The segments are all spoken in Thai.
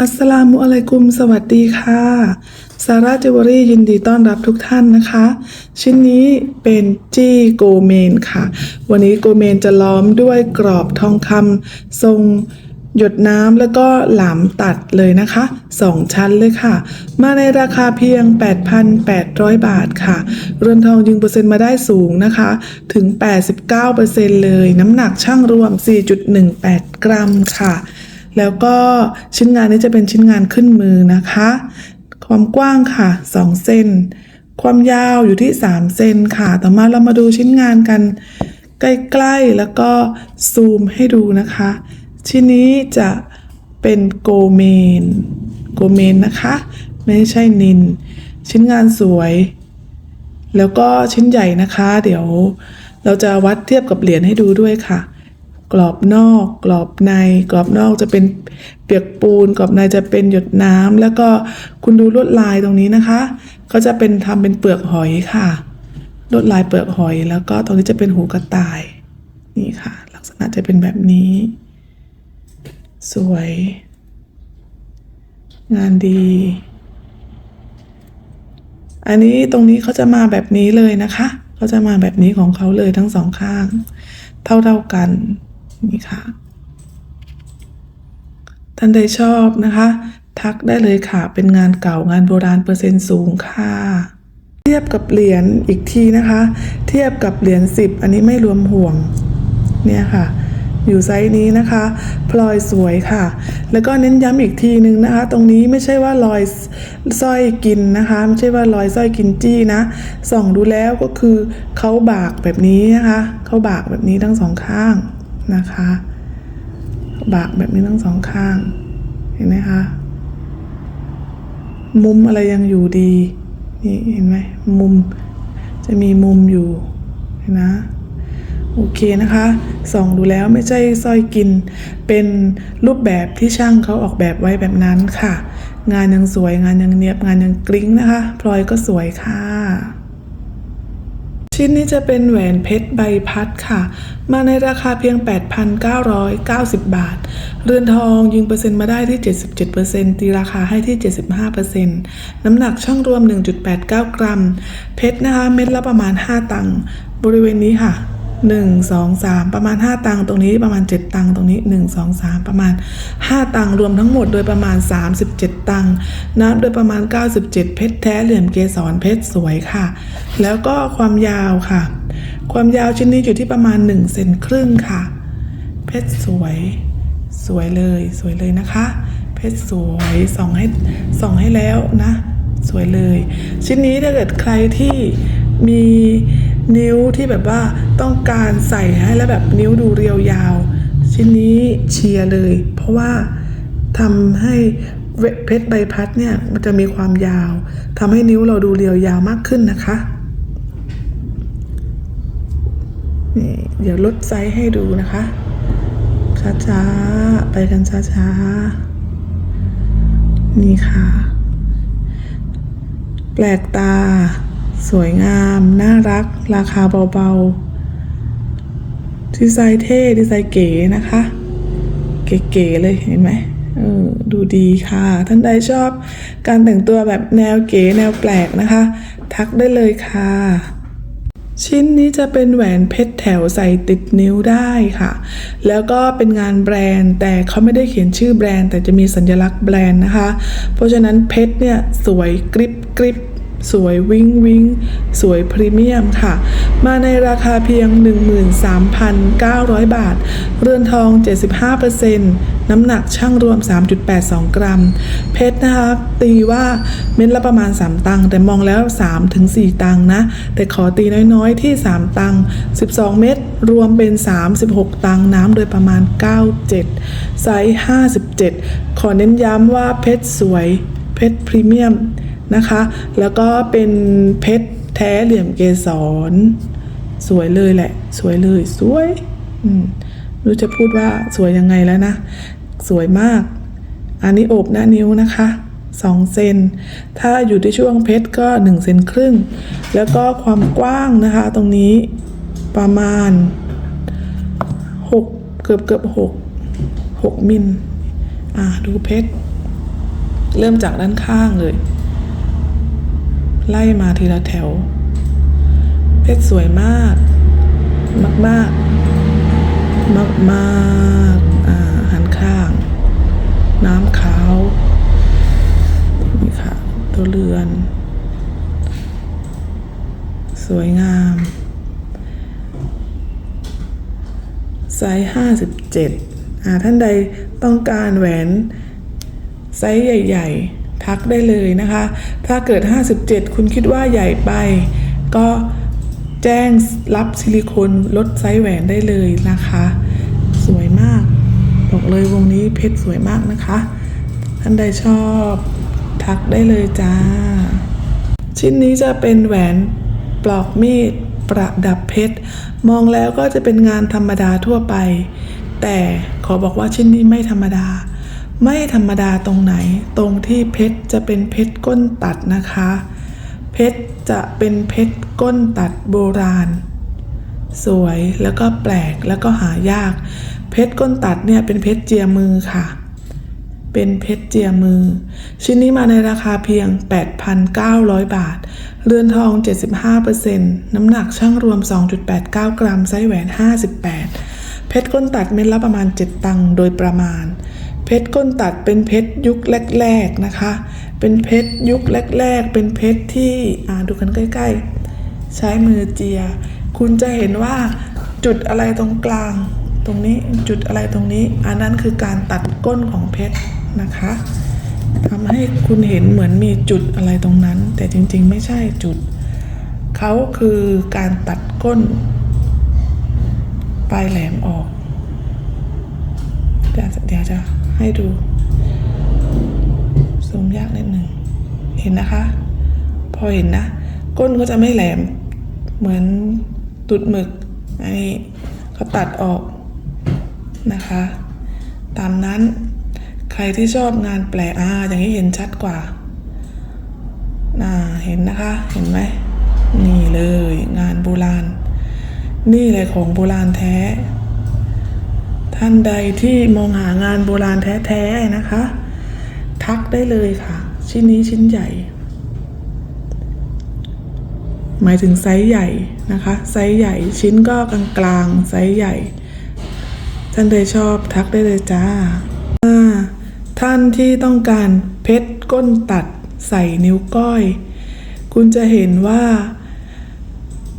อัสสลามุอะลัยกุม สวัสดีค่ะซาร่าจิวเวลรี่ยินดีต้อนรับทุกท่านนะคะ ชิ้นนี้เป็นจี้โกเมนค่ะ วันนี้โกเมนจะล้อมด้วยกรอบทองคำทรงหยดน้ำแล้วก็หลามตัดเลยนะคะสองชั้นเลยค่ะ มาในราคาเพียง 8,800 บาทค่ะ เรือนทองยิงเปอร์เซ็นต์มาได้สูงนะคะ ถึง 89%เลย น้ำหนักช่างรวม 4.18 กรัมค่ะ แล้วก็ชิ้นงานนี้จะเป็นชิ้นงานขึ้นมือนะคะ ความกว้างค่ะ 2 เซน ความยาวอยู่ที่ 3 เซนค่ะ ต่อมาเรามาดูชิ้นงานกันใกล้ๆ แล้วก็ซูมให้ดูนะคะ ชิ้นนี้จะเป็นโกเมน โกเมนนะคะ ไม่ใช่นิน ชิ้นงานสวย แล้วก็ชิ้นใหญ่นะคะ เดี๋ยวเราจะวัดเทียบกับเหรียญให้ดูด้วยค่ะ กรอบนอก กรอบใน กรอบนอกจะเป็นเปียกปูน กรอบในจะเป็นหยดน้ำแล้วก็คุณดูลวดลายตรงนี้นะคะเขาจะเป็นทำเป็นเปลือกหอยค่ะลวดลายเปลือกหอย แล้วก็ตรงนี้จะเป็นหูกระต่าย นี่ค่ะ ลักษณะจะเป็นแบบนี้ สวย งานดี อันนี้ตรงนี้เขาจะมาแบบนี้เลยนะคะเขาจะมาแบบนี้ของเขาเลยทั้งสองข้าง เท่าเท่าๆกัน นี่ค่ะ ท่านใดชอบนะคะ ทักได้เลยค่ะ เป็นงานเก่างานโบราณเปอร์เซ็นต์สูงค่ะ เทียบกับเหรียญอีกทีนะคะ เทียบกับเหรียญสิบอันนี้ไม่รวมห่วง เนี่ยค่ะอยู่ไซส์นี้นะคะ พลอยสวยค่ะ แล้วก็เน้นย้ำอีกทีนึงนะคะ ตรงนี้ไม่ใช่ว่ารอยสร้อยกินนะคะ ไม่ใช่ว่ารอยสร้อยกินจี้นะ ส่องดูแล้วก็คือเขาบากแบบนี้นะคะ เขาบากแบบนี้ทั้งสองข้าง นะคะ บากแบบนี้ทั้งสองข้าง เห็นไหมคะ มุมอะไรยังอยู่ดี นี่เห็นไหมมุมจะมีมุมอยู่เห็นนะโอเคนะคะส่องดูแล้วไม่ใช่สร้อยกิน เป็นรูปแบบที่ช่างเขาออกแบบไว้แบบนั้นค่ะ งานยังสวยงานยังเนียบงานยังกริ้งนะคะ พลอยก็สวยค่ะ ชิ้นนี้จะเป็นแหวนเพชรใบพัดค่ะ มาในราคาเพียง 8,990 บาท เรือนทองยิงเปอร์เซ็นต์มาได้ที่ 77%ตีราคาให้ที่ 75%น้ำหนักช่างรวม 1.89 กรัม เพชรนะคะ เม็ดละประมาณ 5 ตังค์บริเวณนี้ค่ะ 1 2 3 ประมาณ 5 ตังค์ตรงนี้ประมาณ 7 ตังค์ตรงนี้ 1 2 3 ประมาณ 5 ตังค์รวมทั้งหมดโดยประมาณ 37 ตังค์นับโดยประมาณ 97 เพชรแท้เหลี่ยมเกสรเพชรสวยค่ะ แล้วก็ความยาวค่ะ ความยาวชิ้นนี้อยู่ที่ประมาณ1เซนครึ่งค่ะ เพชรสวยสวยเลยสวยเลยนะคะ เพชรสวยส่องให้ส่องให้แล้วนะ สวยเลย ชิ้นนี้ถ้าเกิดใครที่มี นิ้วที่แบบว่าต้องการใส่ให้แล้วแบบนิ้วดูเรียวยาว ชิ้นนี้เชียร์เลย เพราะว่าทำให้เวเพชรใบพัดเนี่ยมันจะมีความยาวทำให้นิ้วเราดูเรียวยาวมากขึ้นนะคะนี่เดี๋ยวลดไซส์ให้ดูนะคะ ช้าๆ ไปกันช้าๆ นี่ค่ะ แปลกตา สวยงาม น่ารัก ราคาเบาๆ ดีไซน์เท่ ดีไซน์เก๋นะคะ เก๋ๆเลยเห็นไหมเออดูดีค่ะ ท่านใดชอบการแต่งตัวแบบแนวเก๋แนวแปลกนะคะ ทักได้เลยค่ะ ชิ้นนี้จะเป็นแหวนเพชรแถวใส่ติดนิ้วได้ค่ะ แล้วก็เป็นงานแบรนด์ แต่เขาไม่ได้เขียนชื่อแบรนด์ แต่จะมีสัญลักษณ์แบรนด์นะคะ เพราะฉะนั้นเพชรเนี่ยสวยกริบกริบ สวยวิงวิงสวยพรีเมียมค่ะ มาในราคาเพียง 13,900 บาท เรือนทอง 75%น้ำหนักช่างรวม 3.82 กรัม เพชรนะคะตีว่าเม็ดละประมาณ 3 ตังค์แต่มองแล้ว 3-4 ตังค์นะ แต่ขอตีน้อยๆที่ 3 ตังค์12 เม็ดรวมเป็น 36 ตังค์น้ำโดยประมาณ 97 ไซส์ 57 ขอเน้นย้ำว่าเพชรสวย เพชรพรีเมียม นะคะ แล้วก็เป็นเพชรแท้เหลี่ยมเกสร สวยเลยแหละ สวยเลย สวยอืมไม่รู้จะพูดว่าสวยยังไงแล้วนะ สวยมาก อันนี้โอบหน้านิ้วนะคะ2เซน ถ้าอยู่ที่ช่วงเพชรก็1เซนครึ่ง แล้วก็ความกว้างนะคะ ตรงนี้ประมาณ 6 เกือบเกือบ6 6มิล อ่าดูเพชร เริ่มจากด้านข้างเลย ไล่มาทีละแถว เพชรสวยมาก มากมากมากมากอ่าหันข้าง น้ำขาว นี่ค่ะ ตัวเรือน สวยงาม ไซส์ห้าสิบเจ็ดอ่าท่านใดต้องการแหวน ไซส์ใหญ่ ๆ ทักได้เลยนะคะ ถ้าเกิด 57 คุณคิดว่าใหญ่ไป ก็แจ้งรับซิลิโคนลดไซส์แหวนได้เลยนะคะ สวยมากบอกเลยวงนี้เพชรสวยมากนะคะ ท่านใดชอบทักได้เลยจ้า ชิ้นนี้จะเป็นแหวนปลอกมีดประดับเพชร มองแล้วก็จะเป็นงานธรรมดาทั่วไป แต่ขอบอกว่าชิ้นนี้ไม่ธรรมดา ไม่ธรรมดาตรงไหน ตรงที่เพชรจะเป็นเพชรก้นตัดนะคะ เพชรจะเป็นเพชรก้นตัดโบราณ สวยแล้วก็แปลกแล้วก็หายาก เพชรก้นตัดเนี่ยเป็นเพชรเจียมือค่ะ เป็นเพชรเจียมือ ชิ้นนี้มาในราคาเพียง 8,900 บาท เรือนทอง 75%น้ำหนักช่างรวม 2.89 กรัมไซส์แหวน 58 เพชรก้นตัดเม็ดละประมาณ 7 ตังค์โดยประมาณ เพชรก้นตัดเป็นเพชรยุคแรก ๆนะคะ เป็นเพชรยุคแรก ๆ เป็นเพชรที่อ่าดูกันใกล้ ๆ ใช้มือเจีย คุณจะเห็นว่าจุดอะไรตรงกลาง ตรงนี้จุดอะไรตรงนี้ อันนั้นคือการตัดก้นของเพชรนะคะทำให้คุณเห็นเหมือนมีจุดอะไรตรงนั้น แต่จริงๆไม่ใช่จุด เขาคือการตัดก้น ปลายแหลมออก เดี๋ยวเดี๋ยวจะ ให้ดูซูมยากนิดหนึ่งเห็นนะคะ พอเห็นนะ ก้นก็จะไม่แหลม เหมือนตุดหมึกอันนี้เขาตัดออกนะคะ ตามนั้นใครที่ชอบงานแปลกอ่าอย่างนี้เห็นชัดกว่าน่าเห็นนะคะ เห็นไหมนี่เลยงานโบราณ นี่เลยของโบราณแท้ ท่านใดที่มองหางานโบราณแท้ๆนะคะ ทักได้เลยค่ะ ชิ้นนี้ชิ้นใหญ่ หมายถึงไซส์ใหญ่นะคะ ไซส์ใหญ่ชิ้นก็กลางๆไซส์ใหญ่ ท่านใดชอบทักได้เลยจ้า ท่านที่ต้องการเพชรก้นตัดใส่นิ้วก้อย คุณจะเห็นว่า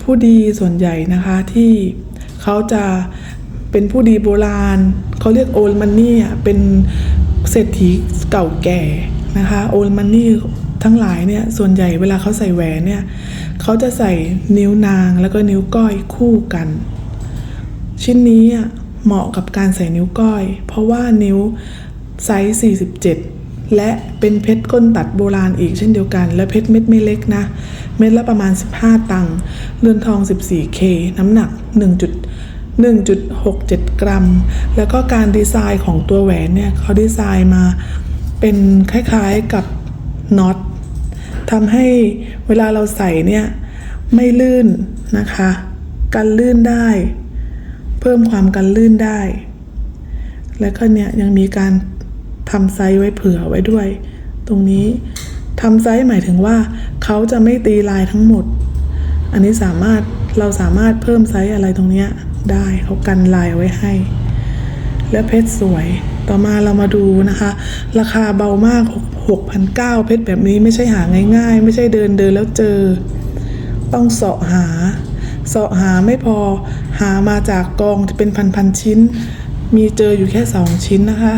ผู้ดีส่วนใหญ่นะคะที่เขาจะ เป็นผู้ดีโบราณ เขาเรียกโอลมันนี่อะเป็นเศรษฐีเก่าแก่นะคะโอลมันนี่ทั้งหลายเนี่ยส่วนใหญ่เวลาเขาใส่แหวนเนี่ยเขาจะใส่นิ้วนางแล้วก็นิ้วก้อยคู่กัน ชิ้นนี้อะเหมาะกับการใส่นิ้วก้อย เพราะว่านิ้วไซส์47 และเป็นเพชรก้นตัดโบราณอีกเช่นเดียวกัน และเพชรเม็ดไม่เล็กนะ เม็ดละประมาณ 15 ตังค์เรือนทอง 14K น้ำหนัก 1. 1.67 กรัม แล้วก็การดีไซน์ของตัวแหวนเนี่ยเขาดีไซน์มาเป็นคล้ายๆกับน็อตทำให้เวลาเราใส่เนี่ยไม่ลื่นนะคะ กันลื่นได้ เพิ่มความกันลื่นได้ แล้วก็เนี่ยยังมีการทำไซส์ไว้เผื่อไว้ด้วย ตรงนี้ทำไซส์หมายถึงว่าเขาจะไม่ตีลายทั้งหมด อันนี้สามารถเราสามารถเพิ่มไซส์อะไรตรงเนี้ย ได้เขากันลายไว้ให้ แล้วเพชรสวย ต่อมาเรามาดูนะคะ ราคาเบามาก 6,900เพชรแบบนี้ไม่ใช่หาง่ายๆ ไม่ใช่เดินเดินแล้วเจอ ต้องเสาะหาเสาะหาไม่พอหามาจากกองจะเป็นพันๆชิ้น มีเจออยู่แค่สองชิ้นนะคะ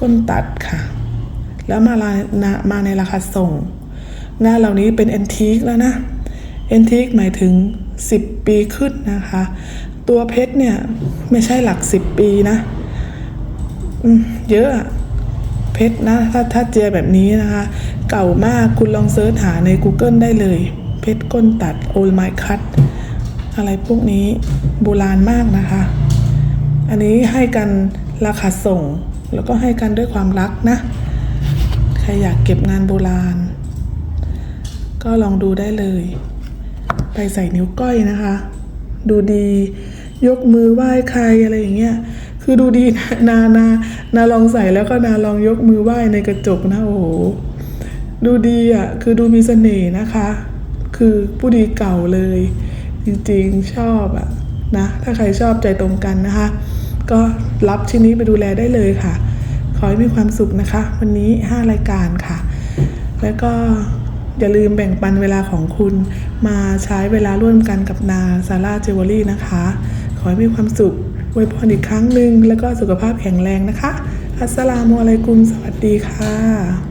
ก้นตัดค่ะ แล้วมาลานะมาในราคาส่งงานเหล่านี้เป็นแอนทีคแล้วนะแอนทีคหมายถึง 10 ปีขึ้นนะคะ ตัวเพชรเนี่ยไม่ใช่หลัก 10 ปีนะเยอะอะเพชรนะถ้าถ้าเจียแบบนี้นะคะ เก่ามากคุณลองเซิร์ชหาใน Google ได้เลย เพชรก้นตัดโอลไมคัตอะไรพวกนี้โบราณมากนะคะ อันนี้ให้กันราคาส่ง แล้วก็ให้กันด้วยความรักนะ ใครอยากเก็บงานโบราณ ก็ลองดูได้เลย ไปใส่นิ้วก้อยนะคะ ดูดียกมือไหว้ใครอะไรอย่างเงี้ยคือดูดีนานานาลองใส่แล้วก็นาลองยกมือไหว้ในกระจกนะโอ้โหดูดีอะคือดูมีเสน่ห์นะคะ คือผู้ดีเก่าเลย จริงๆชอบอะนะถ้าใครชอบใจตรงกันนะคะ ก็รับชิ้นนี้ไปดูแลได้เลยค่ะ ขอให้มีความสุขนะคะ วันนี้ 5 รายการค่ะ แล้วก็ อย่าลืมแบ่งปันเวลาของคุณ มาใช้เวลาร่วมกันกับนาซาร่าเจวลรี่นะคะ ขอให้มีความสุขอวยพรอีกครั้งหนึ่งแล้วก็สุขภาพแข็งแรงนะคะ อัสสลามุอะลัยกุม สวัสดีค่ะ